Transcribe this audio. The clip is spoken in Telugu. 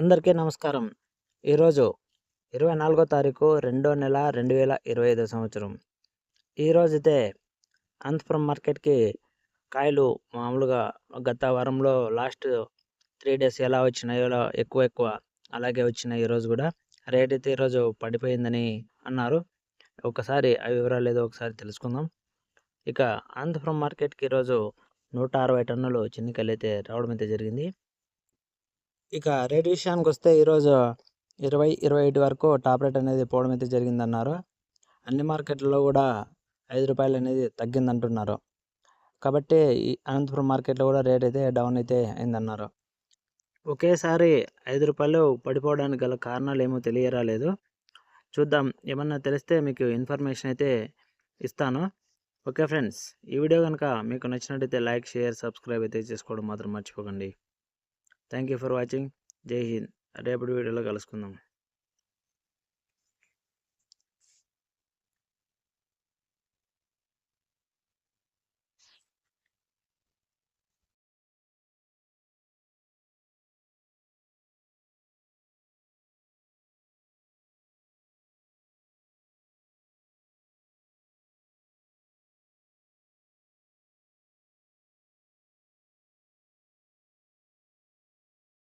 అందరికీ నమస్కారం. ఈరోజు ఇరవై నాలుగో తారీఖు రెండో నెల రెండు వేల ఇరవై ఐదో సంవత్సరం. ఈరోజైతే అనంతపురం మార్కెట్కి కాయలు మామూలుగా గత వారంలో లాస్ట్ త్రీ డేస్ ఎలా వచ్చినాయో ఎక్కువ ఎక్కువ అలాగే వచ్చినాయి. ఈరోజు కూడా రేట్ అయితే ఈరోజు పడిపోయిందని అన్నారు. ఒకసారి ఆ వివరాలు ఏదో ఒకసారి తెలుసుకుందాం. ఇక అనంతపురం మార్కెట్కి ఈరోజు నూట అరవై టన్నులు చిన్నికాయలు అయితే రావడం అయితే జరిగింది. ఇక రేట్ విషయానికి వస్తే ఈరోజు ఇరవై ఇరవై ఐదు వరకు టాప్ రేట్ అనేది పోవడం అయితే జరిగిందన్నారు. అన్ని మార్కెట్లలో కూడా ఐదు రూపాయలు అనేది తగ్గిందంటున్నారు. కాబట్టి ఈ అనంతపురం మార్కెట్లో కూడా రేట్ అయితే డౌన్ అయితే అయిందన్నారు. ఒకేసారి ఐదు రూపాయలు పడిపోవడానికి గల కారణాలు ఏమో తెలియరాలేదు చూద్దాం. ఏమన్నా తెలిస్తే మీకు ఇన్ఫర్మేషన్ అయితే ఇస్తాను. ఓకే ఫ్రెండ్స్ ఈ వీడియో కనుక మీకు నచ్చినట్టయితే లైక్ షేర్ సబ్స్క్రైబ్ అయితే చేసుకోవడం మాత్రం మర్చిపోకండి. థ్యాంక్ యూ ఫర్ వాచింగ్ జై హింద్ రేపటి వీడియోలో కలుసుకుందాం.